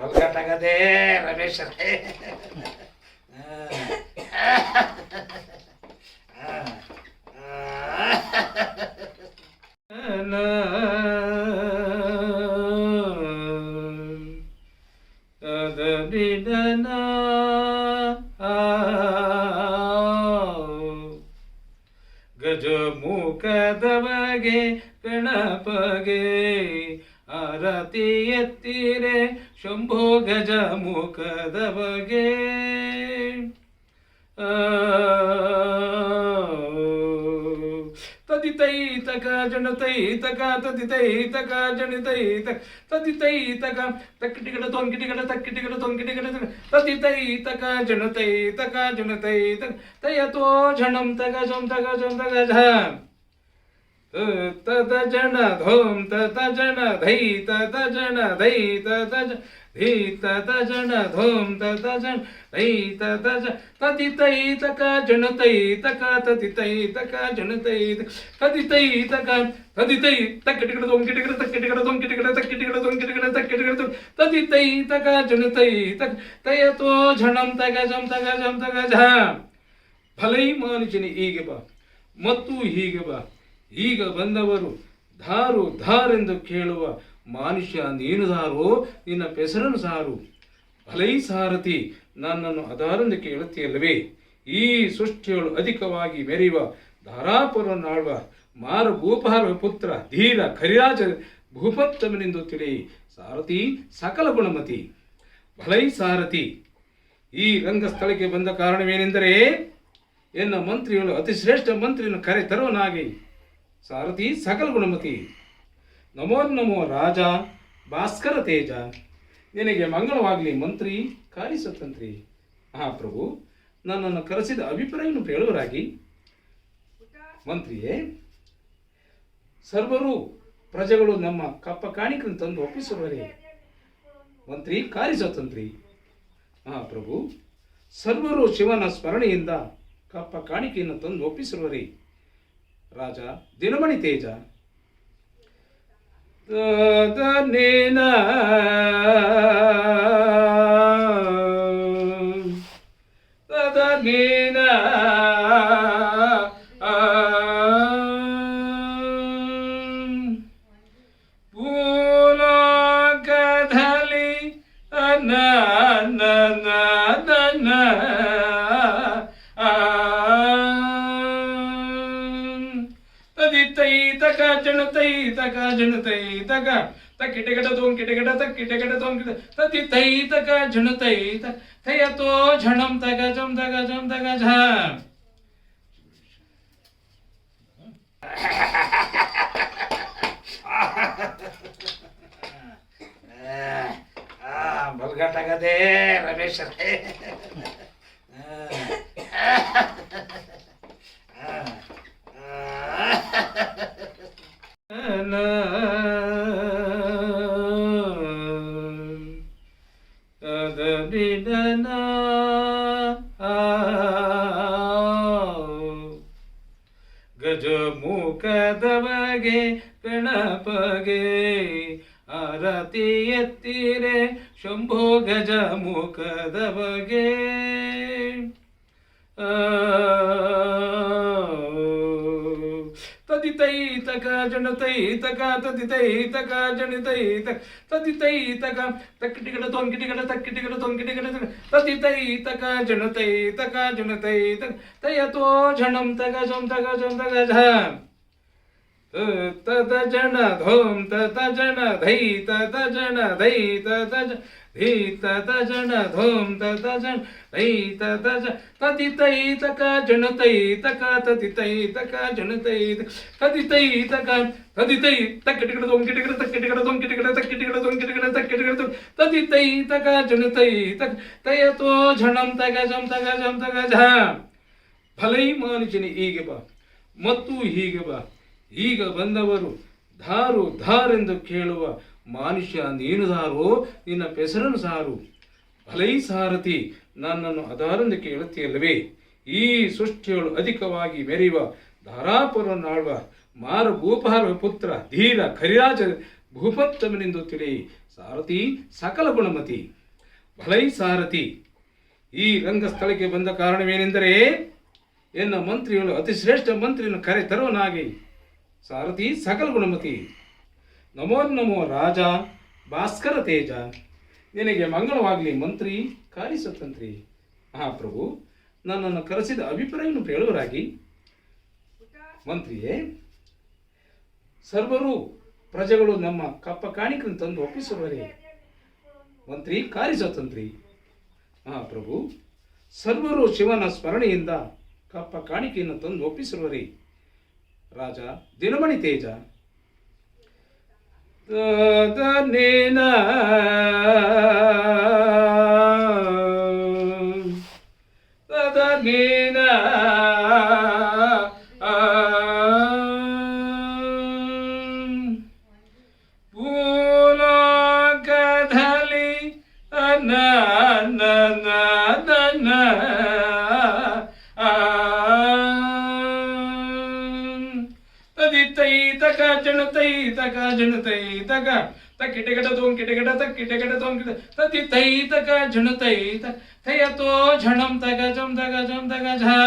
ಬಲ್ಗಟ್ಟಾಗದೆ ರಮೇಶ್ ರೇ ಗಜಮುಖದವಗೆ ಗಣಪಗೆ ಆರತಿ ಎತ್ತಿರೆ ಶಂಭೋ ಗಜಮುಖದವಗೆ ತದಿತೈತಕ ಜನತೈತಕ ತದಿತೈತಕ ಜನಿತೈತಕ ತದಿತೈತಕ ತಕ್ಕಿಟಿಗಡ ತೊಂಕಿಟಿಗಡ ತಕ್ಕಿಟಿಗಡ ತೊಂಕಿಟಿಗಡ ತದಿತೈತಕ ಜನತೈತಕ ಜನತೈತಕ ತಯತೋ ಝಣಂ ತಗ ಜಂ ತಗ ಜಂ ತಗ ಝ तत जन धोम तत जन धै तत जन धै तत धी तत जन धोम तत जन धै तत जन तति तै तक जन तै तक तति तै तक जन तै तति तै तक तति तै तक टिकड दोन टिकड तिकडे तक तिकडे दोन की तिकडे तक टिकड दोन की तिकडे तक तिकडे दोन तति तै तक जन तै तक तय तो झणम तक जम तक जम तक झ भलई मन जन ई गे बा। मतू ही गे बा। ಈಗ ಬಂದವರು, ಧಾರು, ಧಾರೆಂದು ಕೇಳುವ ಮನುಷ್ಯ ನೀನು ಧಾರೋ ನಿನ್ನ ಪೆಸರನ್ನು ಸಾರು. ಭಲೈ ಸಾರಥಿ, ನನ್ನನ್ನು ಅದಾರೆಂದು ಕೇಳುತ್ತೀಯಲ್ಲವೇ? ಈ ಸೃಷ್ಟಿಯಳು ಅಧಿಕವಾಗಿ ಮೆರೆಯುವ ಧಾರಾಪುರನಾಳುವ ಮಾರ ಭೂಪಾರ ಪುತ್ರ, ಧೀರ ಖರಿರಾಜ ಭೂಪತ್ತಮನೆಂದು ತಿಳಿ ಸಾರಥಿ, ಸಕಲ ಗುಣಮತಿ. ಭಲೈ ಸಾರಥಿ, ಈ ರಂಗಸ್ಥಳಕ್ಕೆ ಬಂದ ಕಾರಣವೇನೆಂದರೆ, ಎನ್ನ ಮಂತ್ರಿಗಳು ಅತಿ ಶ್ರೇಷ್ಠ ಮಂತ್ರಿಯನ್ನು ಕರೆ ತರುವನಾಗಿ ಸಾರಥಿ ಸಕಲ ಗುಣಮತಿ। ನಮೋ ನಮೋ ರಾಜ, ಭಾಸ್ಕರ ತೇಜ। ನಿನಗೆ ಮಂಗಳವಾಗಲಿ ಮಂತ್ರಿ ಕಾರಿಸತಂತ್ರಿ ಸ್ವತಂತ್ರಿ। ಪ್ರಭು ನನ್ನನ್ನು ಕರೆಸಿದ ಅಭಿಪ್ರಾಯವನ್ನು ಹೇಳುವರಾಗಿ। ಮಂತ್ರಿಯೇ, ಸರ್ವರು ಪ್ರಜೆಗಳು ನಮ್ಮ ಕಪ್ಪ ಕಾಣಿಕೆಯನ್ನು ತಂದು ಒಪ್ಪಿಸುವರೇ ಮಂತ್ರಿ ಕಾರಿಸತಂತ್ರಿ ಸ್ವತಂತ್ರಿ। ಪ್ರಭು ಸರ್ವರು ಶಿವನ ಸ್ಮರಣೆಯಿಂದ ಕಪ್ಪ ಕಾಣಿಕೆಯನ್ನು ತಂದು ಒಪ್ಪಿಸಿರುವರೇ राजा दिनमणि तेज। दनेन तदनेन पूलोकधली अना तै तक झणतै तक त किटेकट दोन किटेकट तक किटे किटेकट दोन किटे त ती तै तक तई तक थैया तो झणम तक झम तक झम तक झम भलगा टाका दे रमेश रे ಗಜಮುಖದವಗೆ ಗಣಪಗೆ ಆರತಿ ಎತ್ತಿರೆ ಶಂಭೋ ಗಜಮುಖದವಗೆ तदितैत जणतैत तदितैत जणतैत तदितैत तक्किटिकडे दोन किटिकडे तक्किटिकडे दोन किटिकडे तदितैत जनतैत जनतैत तयतो झणम तग झम तग झम तग झम. तत जन धोम तत जन धै तत जन धै तत धी तत जन धोम तत जन धै तत जन तति तै तक जन तै तक तति तै तक जन तै तति तै तक तति तै तक टिकड दोन टिकड तिकडे तक तिकडे दोन की तिकडे तक तिकडे दोन की तिकडे तक तिकडे दोन तति तै तक जन तै तक तय तो झणम तक जम तक जम तक झ भले मन जिने ई गे बा। मतू ही गे बा। ಈಗ ಬಂದವರು, ಧಾರು, ಧಾರೆಂದು ಕೇಳುವ ಮನುಷ್ಯ ನೀನು ಧಾರು ನಿನ್ನ ಪೆಸರನ್ನು ಸಾರು. ಭಲೈ ಸಾರಥಿ, ನನ್ನನ್ನು ಅದಾರೆಂದು ಕೇಳುತ್ತೀಯಲ್ಲವೇ? ಈ ಸೃಷ್ಟಿಯಳು ಅಧಿಕವಾಗಿ ಮೆರೆಯುವ ಧಾರಾಪುರನಾಳ್ವ ಮಾರ ಭೂಪಾರ ಪುತ್ರ, ಧೀರ ಖರಿರಾಜ ಭೂಪತ್ತಮನೆಂದು ತಿಳಿ ಸಾರಥಿ, ಸಕಲ ಗುಣಮತಿ. ಭಲೈ ಸಾರಥಿ, ಈ ರಂಗಸ್ಥಳಕ್ಕೆ ಬಂದ ಕಾರಣವೇನೆಂದರೆ, ಎನ್ನ ಮಂತ್ರಿಗಳು ಅತಿ ಶ್ರೇಷ್ಠ ಮಂತ್ರಿಯನ್ನು ಕರೆ ತರುವನಾಗಿ ಸಾರಥಿ ಸಕಲ ಗುಣಮತಿ। ನಮೋ ನಮೋ ರಾಜ, ಭಾಸ್ಕರ ತೇಜ। ನಿನಗೆ ಮಂಗಳವಾಗಲಿ ಮಂತ್ರಿ ಕಾರ್ಯಸ್ವತಂತ್ರಿ ಮಹಾಪ್ರಭು, ನನ್ನನ್ನು ಕರೆಸಿದ ಅಭಿಪ್ರಾಯವನ್ನು ಕೇಳುವರಾಗಿ ಮಂತ್ರಿಯೇ, ಸರ್ವರು ಪ್ರಜೆಗಳು ನಮ್ಮ ಕಪ್ಪ ಕಾಣಿಕೆಯನ್ನು ತಂದು ಒಪ್ಪಿಸುವರೇ ಮಂತ್ರಿ ಕಾರ್ಯಸ್ವತಂತ್ರಿ ಮಹಾಪ್ರಭು, ಸರ್ವರು ಶಿವನ ಸ್ಮರಣೆಯಿಂದ ಕಪ್ಪ ಕಾಣಿಕೆಯನ್ನು ತಂದು ಒಪ್ಪಿಸುವರೇ ராஜா தினமணி தேஜா. தனின தனின பூலோகதலி அன்னா जनतैतक तकिटकट दोन किटकट तक किटकट दोन किट तति तैतक झणतैत तो झणम तक जम तक जम तक झा